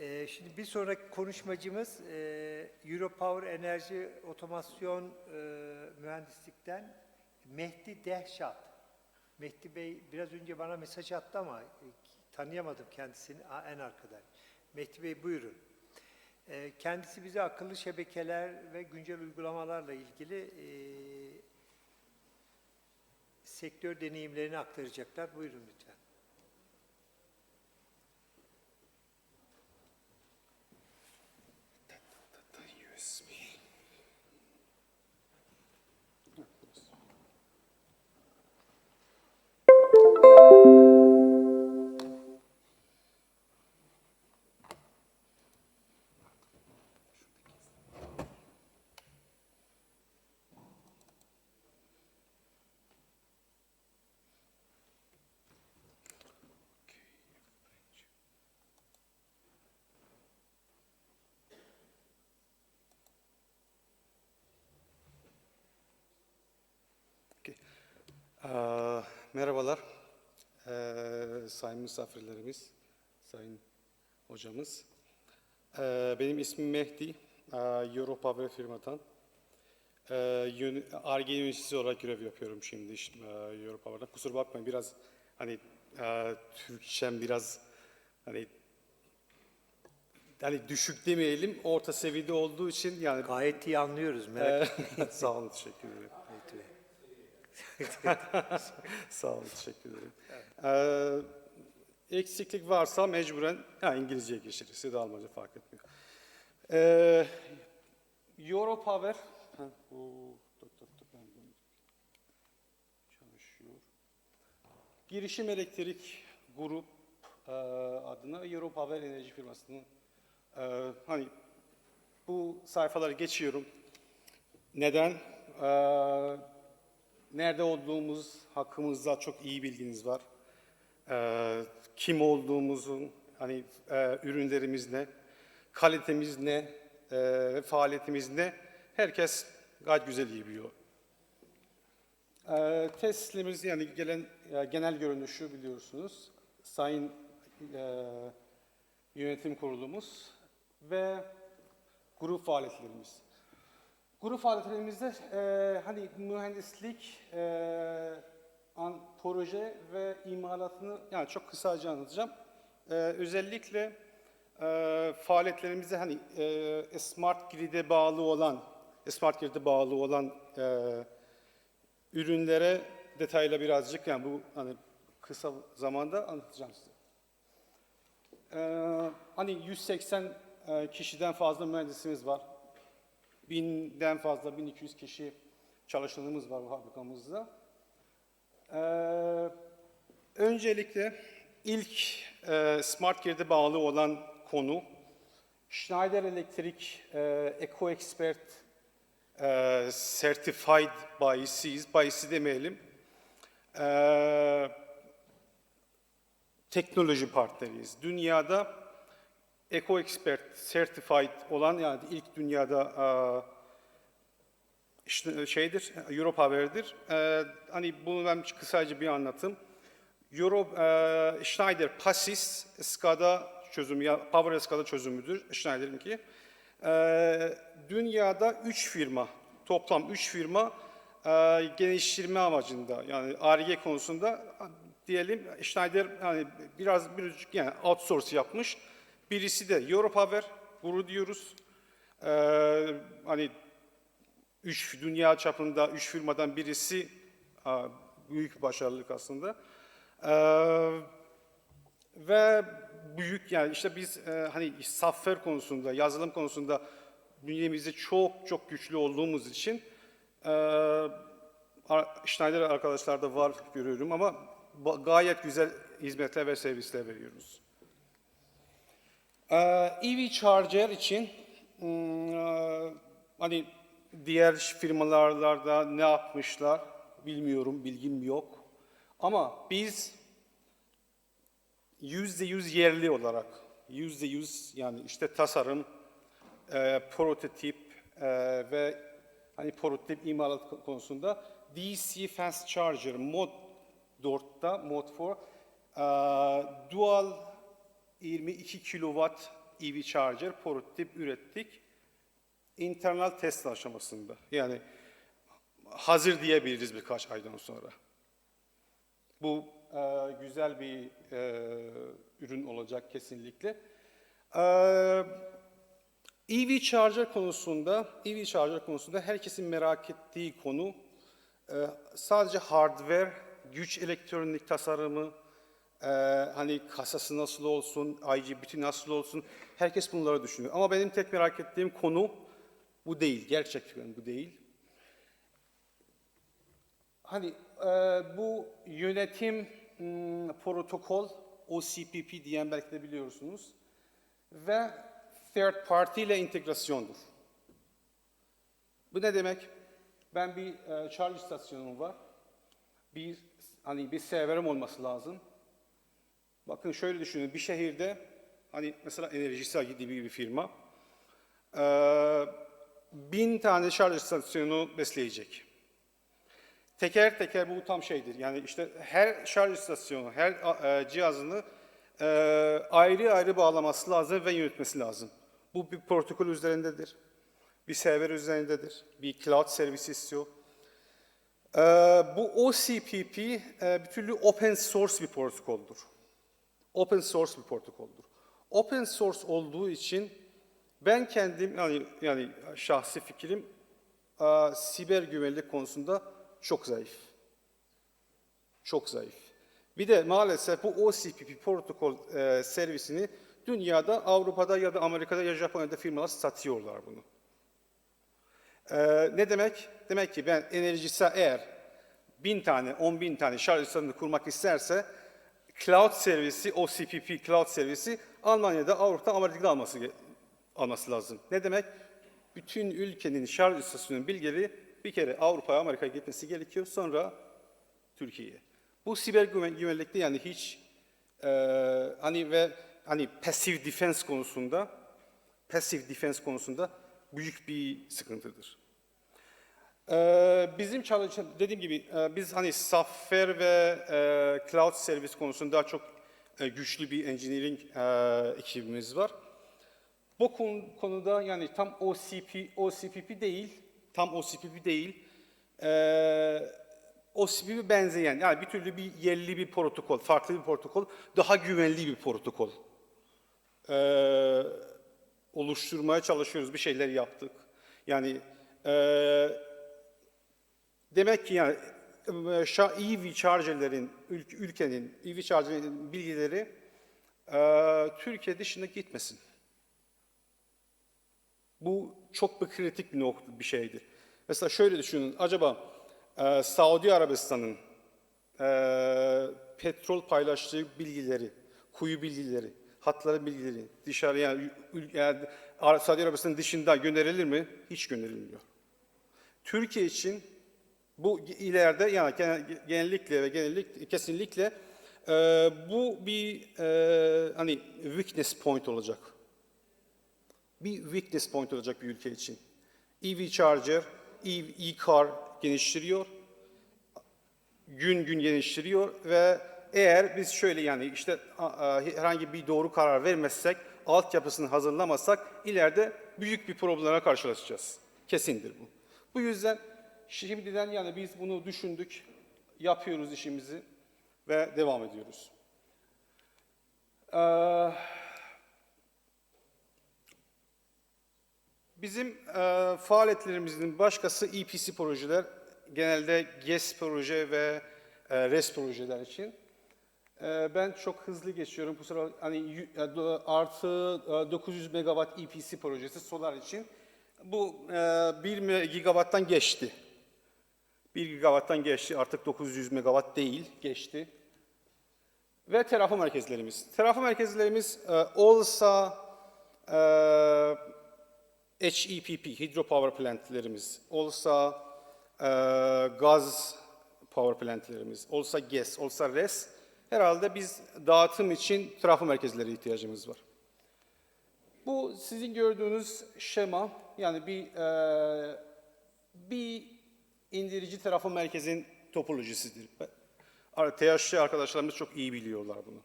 Ee, şimdi bir sonraki konuşmacımız e, Europower Enerji Otomasyon e, Mühendislikten Mehdi Dehşat. Mehdi Bey biraz önce bana mesaj attı ama e, tanıyamadım kendisini en arkadan. Mehdi Bey buyurun. Kendisi bize akıllı şebekeler ve güncel uygulamalarla ilgili sektör deneyimlerini aktaracaklar. Buyurun lütfen. Merhabalar, Ee, sayın misafirlerimiz, sayın hocamız. Ee, benim ismim Mehdi, Ee, Europower firmadan. Ee, yön- Ar-Ge yöneticisi olarak görev yapıyorum şimdi işte, e. Kusura bakmayın biraz hani e, Türkçem biraz hani hani düşük demeyelim, orta seviyede olduğu için yani Gayet iyi anlıyoruz. Merak Ee, sağ olun, teşekkür ederim. Sağ olun, teşekkür ederim. Ee, eksiklik varsa mecburen ha, İngilizceye geçeriz ya da Almanca fark etmiyor. Ee, Europower, çalışıyor. Girişim Elektrik Grup e, adına Europower Enerji firmasının e, hani bu sayfaları geçiyorum. Neden? Ee, nerede olduğumuz hakkımızda çok iyi bilginiz var. Ee, kim olduğumuzun, hani e, ürünlerimiz ne, kalitemiz ne, e, ve faaliyetimiz ne, herkes gayet güzel iyi biliyor. Ee, testlerimiz yani gelen e, genel görünüşü biliyorsunuz. Sayın e, yönetim kurulumuz ve grup faaliyetlerimiz. Grup faaliyetlerimizde e, hani mühendislik, e, an, proje ve imalatını yani çok kısaca anlatacağım. E, özellikle e, faaliyetlerimizde hani e, smart grid'e bağlı olan, smart grid'e bağlı olan e, ürünlere detayla birazcık yani bu hani kısa zamanda anlatacağım size. Ee, hani 180 e, kişiden fazla mühendisimiz var. Binden fazla, 1200 kişi çalışanımız var bu fabrikamızda. Ee, öncelikle ilk e, Smart Grid'e bağlı olan konu Schneider Electric e, Eco Expert e, Certified bayisiyiz. Bayisi demeyelim. E, teknoloji partneriyiz. Dünyada Eco Expert Certified olan yani ilk dünyada e, işte şeydir. E, hani bunu ben kısaca bir anlatayım. Euro, e, Schneider Passis SCADA çözümü, ya Power SCADA çözümüdür Schneider'inki. E, dünyada 3 firma, toplam 3 firma e, geliştirme amacında yani ARGE konusunda diyelim Schneider yani biraz bir yani outsource yapmış. Birisi de Europower, gurur diyoruz. E, hani üç dünya çapında üç firmadan birisi büyük başarılık aslında. Ee, ve büyük yani işte biz e, hani software konusunda, yazılım konusunda bünyemizde çok çok güçlü olduğumuz için e, Schneider arkadaşlar da var görüyorum ama gayet güzel hizmetler ve servisler veriyoruz. Ee, EV Charger için hmm, e, hani diğer firmalarda ne yapmışlar bilmiyorum, bilgim yok. Ama biz yüzde yüz yerli olarak, yüzde yüz yani işte tasarım, e, prototip e, ve hani prototip imalat konusunda DC Fast Charger Mod 4'ta, Mod 4 e, dual 22 kilowatt EV charger prototip ürettik. Internal test aşamasında. Yani hazır diyebiliriz birkaç aydan sonra. Bu e, güzel bir e, ürün olacak kesinlikle. E, EV charger konusunda, EV charger konusunda herkesin merak ettiği konu e, sadece hardware, güç elektronik tasarımı, e, hani kasası nasıl olsun, IGBT nasıl olsun, herkes bunları düşünüyor. Ama benim tek merak ettiğim konu bu değil, gerçekten bu değil. Hani e, bu yönetim m, protokol, OCPP diyen belki de biliyorsunuz ve third party ile integrasyondur. Bu ne demek? Ben bir e, charge istasyonum var. Bir hani bir serverim olması lazım. Bakın şöyle düşünün. Bir şehirde hani mesela Enerjisa gibi bir firma e, bin tane şarj istasyonu besleyecek. Teker teker bu tam şeydir. Yani işte her şarj istasyonu, her e, cihazını e, ayrı ayrı bağlaması lazım ve yönetmesi lazım. Bu bir protokol üzerindedir. Bir server üzerindedir. Bir cloud servisi istiyor. E, bu OCPP e, bir türlü open source bir protokoldür. Open source bir protokoldür. Open source olduğu için ben kendim yani yani şahsi fikrim e, siber güvenlik konusunda çok zayıf. Çok zayıf. Bir de maalesef bu OCPP protokol e, servisini dünyada, Avrupa'da ya da Amerika'da ya Japonya'da firmalar satıyorlar bunu. E, ne demek? Demek ki ben enerjisa eğer bin tane, on bin tane şarj istasyonu kurmak isterse cloud servisi, OCPP cloud servisi Almanya'da, Avrupa'da, Amerika'da alması, alması lazım. Ne demek? Bütün ülkenin şarj istasyonunun bilgileri bir kere Avrupa'ya, Amerika'ya gitmesi gerekiyor. Sonra Türkiye'ye. Bu siber güven- güvenlikte yani hiç e, hani ve hani passive defense konusunda passive defense konusunda büyük bir sıkıntıdır. Ee, bizim çalışan, dediğim gibi e, biz hani software ve e, cloud servis konusunda çok e, güçlü bir engineering ekibimiz var. Bu konu- konuda yani tam OCP, OCPP değil, tam OCPP değil, e, OCPP benzeyen, yani bir türlü bir yerli bir protokol, farklı bir protokol, daha güvenli bir protokol e, oluşturmaya çalışıyoruz, bir şeyler yaptık. Yani demek ki yani e, EV charger'lerin, ülk- ülkenin EV charger'lerin bilgileri e, Türkiye dışına gitmesin. Bu çok bir kritik bir nokta bir şeydir. Mesela şöyle düşünün, acaba e, Saudi Arabistan'ın e, petrol paylaştığı bilgileri, kuyu bilgileri, hatların bilgileri dışarıya, yani, yani Saudi Arabistan'ın dışında gönderilir mi? Hiç gönderilmiyor. Türkiye için bu ileride yani gene- genellikle ve genellikle kesinlikle e, bu bir e, hani weakness point olacak bir weakness point olacak bir ülke için. EV charger, EV, e-car geliştiriyor, gün gün geliştiriyor ve eğer biz şöyle yani işte herhangi bir doğru karar vermezsek, altyapısını hazırlamazsak ileride büyük bir problemle karşılaşacağız. Kesindir bu. Bu yüzden şimdiden yani biz bunu düşündük, yapıyoruz işimizi ve devam ediyoruz. Ee, Bizim e, faaliyetlerimizin başkası EPC projeler, genelde GES proje ve e, RES projeler için. E, ben çok hızlı geçiyorum. Bu sıra hani e, artı e, 900 megawatt EPC projesi solar için. Bu e, 1 gigawatttan geçti. 1 gigawatttan geçti. Artık 900 megawatt değil, geçti. Ve terafo merkezlerimiz. Terafo merkezlerimiz e, olsa e, HEPP, hidropower plantlerimiz, olsa e, gaz power plantlerimiz, olsa GES, olsa RES, herhalde biz dağıtım için trafo merkezleri ihtiyacımız var. Bu sizin gördüğünüz şema, yani bir e, bir indirici trafo merkezin topolojisidir. THC arkadaşlarımız çok iyi biliyorlar bunu.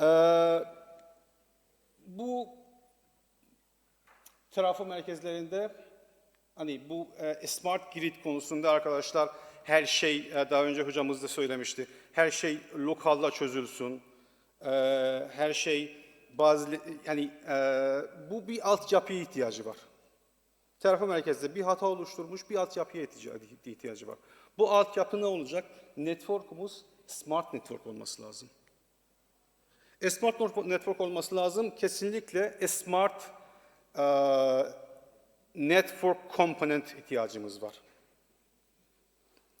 Ee, bu trafo merkezlerinde hani bu e, smart grid konusunda arkadaşlar her şey e, daha önce hocamız da söylemişti. Her şey lokalla çözülsün. E, her şey bazı yani e, bu bir altyapıya ihtiyacı var. Trafo merkezde bir hata oluşturmuş bir altyapıya ihtiyacı, var. Bu altyapı ne olacak? Network'umuz smart network olması lazım. E, Smart network olması lazım. Kesinlikle e, smart e, network component ihtiyacımız var.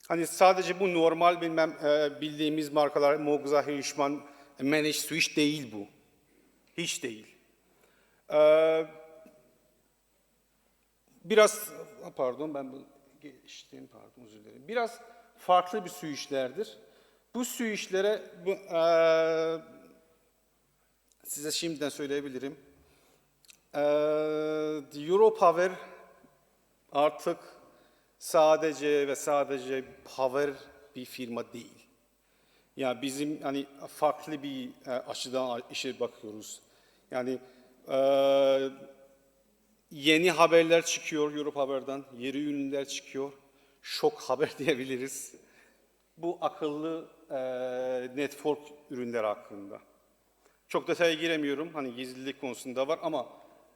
Hani sadece bu normal bilmem e, bildiğimiz markalar Mogza, Hirschman, Managed Switch değil bu. Hiç değil. E, biraz pardon ben bu geçtim pardon özür dilerim. Biraz farklı bir switchlerdir. Bu switchlere bu, e, size şimdiden söyleyebilirim. Ee, Europower artık sadece ve sadece power bir firma değil. Yani bizim hani farklı bir e, açıdan işe bakıyoruz. Yani e, yeni haberler çıkıyor Europower'dan, yeni ürünler çıkıyor. Şok haber diyebiliriz. Bu akıllı e, network ürünler hakkında. Çok detaya giremiyorum. Hani gizlilik konusunda var ama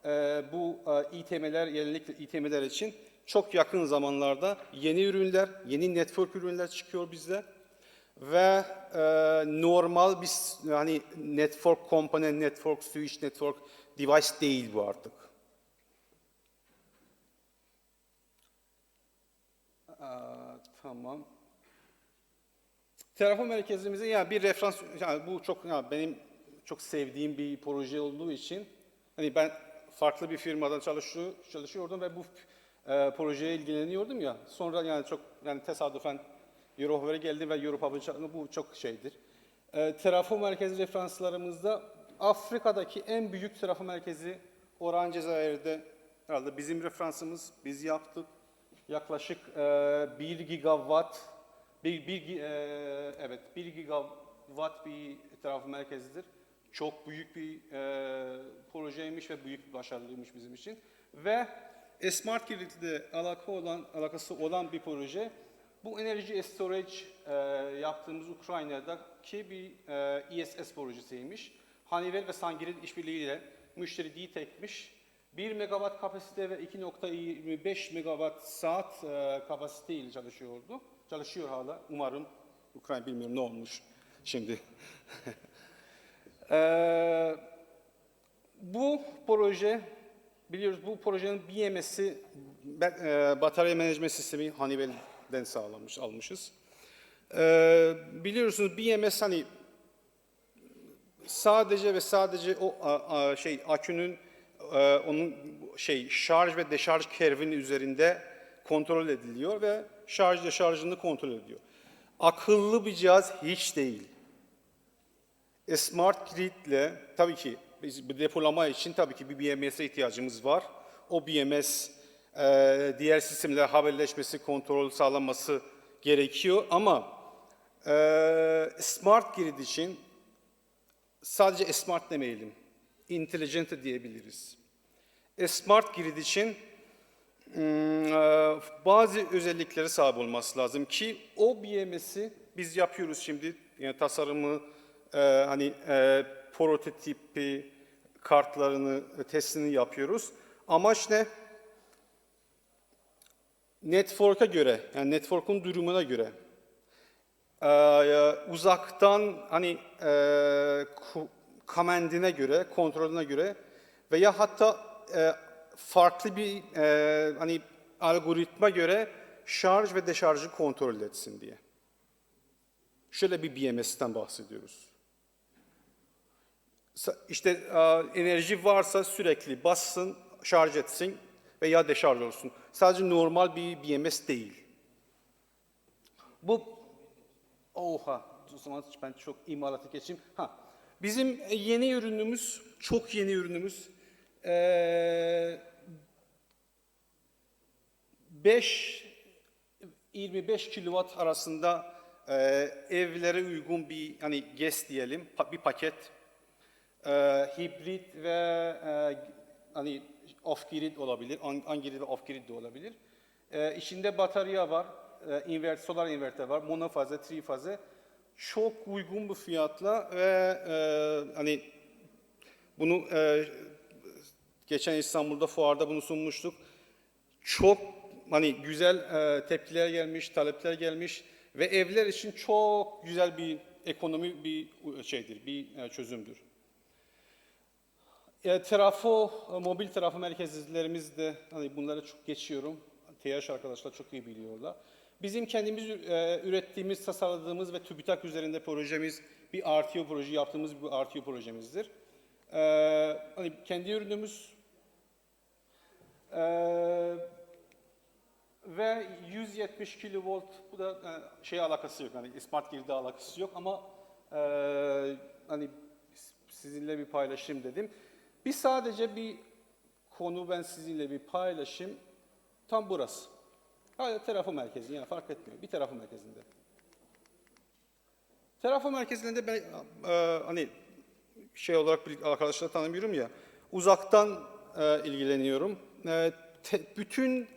e, bu e, İTM'ler, yenilikli İTM'ler için çok yakın zamanlarda yeni ürünler, yeni network ürünler çıkıyor bizde. Ve e, normal bir hani network component, network switch, network device değil bu artık. Aa, tamam. Telefon merkezimizin yani bir referans, yani bu çok yani benim çok sevdiğim bir proje olduğu için hani ben farklı bir firmadan çalışıyor, çalışıyordum ve bu e, projeye ilgileniyordum ya. Sonra yani çok yani tesadüfen Europower'e geldim ve Europower bu çok şeydir. E, trafo merkezi referanslarımızda Afrika'daki en büyük trafo merkezi Oran Cezayir'de herhalde bizim referansımız biz yaptık. Yaklaşık e, 1 gigawatt bir, bir, e, evet 1 gigawatt bir trafo merkezidir. Çok büyük bir e, projeymiş ve büyük bir başarılıymış bizim için. Ve e, Smart Grid ile alaka olan, alakası olan bir proje. Bu enerji storage e, yaptığımız Ukrayna'daki bir e, ESS projesiymiş. Honeywell ve Sangir'in işbirliğiyle müşteri D-Tech'miş. 1 megawatt kapasite ve 2.25 megawatt saat e, kapasite ile çalışıyordu. Çalışıyor hala. Umarım Ukrayna bilmiyorum ne olmuş şimdi. Ee, bu proje, biliyoruz bu projenin BMS'i, e, batarya management sistemi Honeywell'den sağlamış, almışız. Ee, biliyorsunuz BMS hani sadece ve sadece o şey akünün e, onun şey şarj ve deşarj kervinin üzerinde kontrol ediliyor ve şarj deşarjını kontrol ediyor. Akıllı bir cihaz hiç değil. E, Smart Grid ile tabii ki biz depolama için tabii ki bir BMS'e ihtiyacımız var. O BMS e, diğer sistemler haberleşmesi, kontrol sağlanması gerekiyor ama e, Smart Grid için sadece Smart demeyelim, Intelligent diyebiliriz. E, Smart Grid için hmm, e, bazı özellikleri sahip olması lazım ki o BMS'i biz yapıyoruz şimdi yani tasarımı e, hani e, prototipi kartlarını testini yapıyoruz. Amaç ne? Network'a göre yani network'un durumuna göre e, uzaktan hani e, komandine göre, kontrolüne göre veya hatta e, farklı bir e, hani algoritma göre şarj ve deşarjı kontrol etsin diye. Şöyle bir BMS'ten bahsediyoruz. İşte e, enerji varsa sürekli bassın, şarj etsin veya deşarj olsun. Sadece normal bir BMS değil. Bu, oha, o zaman ben çok imalatı geçeyim. Ha, bizim yeni ürünümüz, çok yeni ürünümüz, e, 5 25 kilowatt arasında e, evlere uygun bir hani GES diyelim bir paket e, hibrit ve e, hani off-grid olabilir, on- on-grid ve off-grid de olabilir. E, içinde batarya var, e, invert, solar inverter var, monofaze, trifaze. Çok uygun bir fiyatla ve e, hani bunu e, geçen İstanbul'da fuarda bunu sunmuştuk. Çok hani güzel e, tepkiler gelmiş, talepler gelmiş ve evler için çok güzel bir ekonomi bir şeydir, bir e, çözümdür. E, trafo, e, mobil trafo merkezlerimiz de hani bunları çok geçiyorum. TH arkadaşlar çok iyi biliyorlar. Bizim kendimiz e, ürettiğimiz, tasarladığımız ve TÜBİTAK üzerinde projemiz bir RTO proje yaptığımız bir RTO projemizdir. E, hani kendi ürünümüz e, ve 170 kilovolt bu da e, şey alakası yok hani smart grid'e alakası yok ama e, hani sizinle bir paylaşayım dedim. Bir sadece bir konu ben sizinle bir paylaşayım. Tam burası. Hala tarafı merkezi yani fark etmiyor. Bir tarafı merkezinde. Tarafı merkezinde ben e, hani şey olarak arkadaşlar tanımıyorum ya uzaktan e, ilgileniyorum. E, te- bütün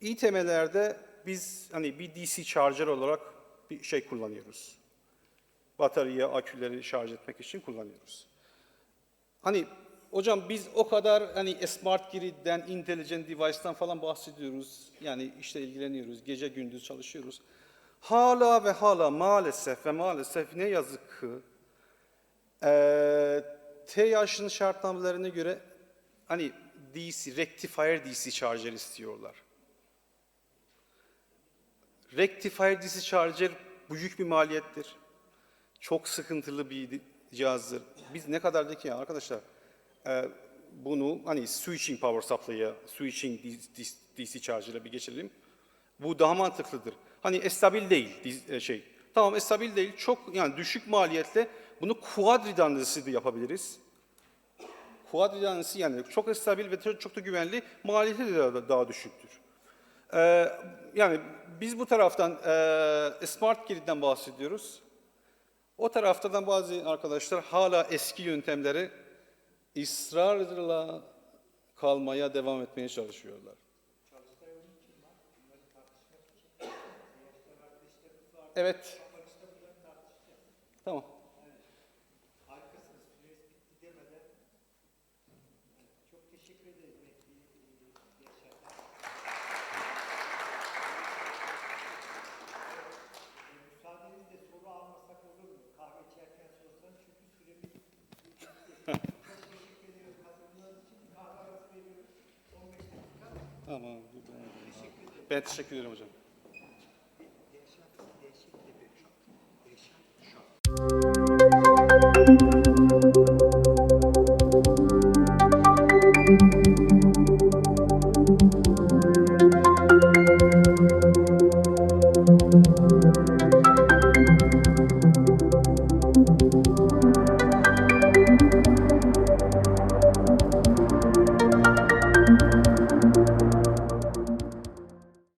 İTM'lerde biz hani bir DC charger olarak bir şey kullanıyoruz. Batarya, aküleri şarj etmek için kullanıyoruz. Hani hocam biz o kadar hani smart grid'den, intelligent device'tan falan bahsediyoruz. Yani işte ilgileniyoruz, gece gündüz çalışıyoruz. Hala ve hala maalesef ve maalesef ne yazık ki eee TYH'ın şartnamelerine göre hani DC, rectifier DC charger istiyorlar. Rectifier DC charger büyük bir maliyettir. Çok sıkıntılı bir cihazdır. Biz ne kadar da ki ya arkadaşlar bunu hani switching power supply'a, switching DC, charger'a bir geçelim. Bu daha mantıklıdır. Hani estabil değil e, şey. Tamam estabil değil. Çok yani düşük maliyetle bunu quad redundancy de yapabiliriz. Quad redundancy yani çok estabil ve çok da güvenli. Maliyeti de daha, daha düşüktür. Ee, yani biz bu taraftan e, smart grid'den bahsediyoruz. O taraftan bazı arkadaşlar hala eski yöntemleri ısrarla kalmaya devam etmeye çalışıyorlar. Evet. Tamam. Tamam. Ben teşekkür ederim hocam.